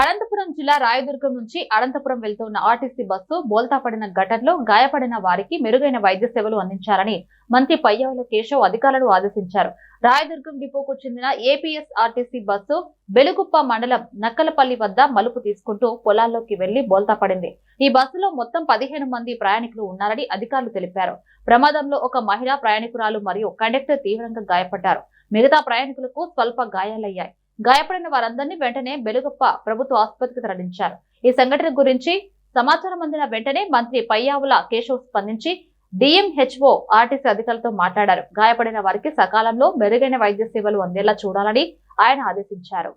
అనంతపురం జిల్లా రాయదుర్గం నుంచి అనంతపురం వెళ్తున్న ఆర్టీసీ బస్సు బోల్తాపడిన ఘటనలో గాయపడిన వారికి మెరుగైన వైద్య సేవలు అందించాలని మంత్రి పయ్యావుల కేశవ్ అధికారులను ఆదేశించారు. రాయదుర్గం డిపోకు చెందిన ఏపీఎస్ ఆర్టీసీ బస్సు బెలుగుప్ప మండలం నక్కలపల్లి వద్ద మలుపు తీసుకుంటూ పొలాల్లోకి వెళ్ళి బోల్తా పడింది ఈ బస్సులో మొత్తం పదిహేను మంది ప్రయాణికులు ఉన్నారని అధికారులు తెలిపారు. ప్రమాదంలో ఒక మహిళా ప్రయాణికురాలు మరియు కండక్టర్ తీవ్రంగా గాయపడ్డారు. మిగతా ప్రయాణికులకు స్వల్ప గాయాలయ్యాయి. గాయపడిన వారందరినీ వెంటనే బెలుగప్ప ప్రభుత్వ ఆసుపత్రికి తరలించారు. ఈ సంఘటన గురించి సమాచారం అందిన వెంటనే మంత్రి పయ్యావుల కేశవ్ స్పందించి డిఎంహెచ్ఓ ఆర్టీసీ అధికారులతో మాట్లాడారు. గాయపడిన వారికి సకాలంలో మెరుగైన వైద్య సేవలు అందేలా చూడాలని ఆయన ఆదేశించారు.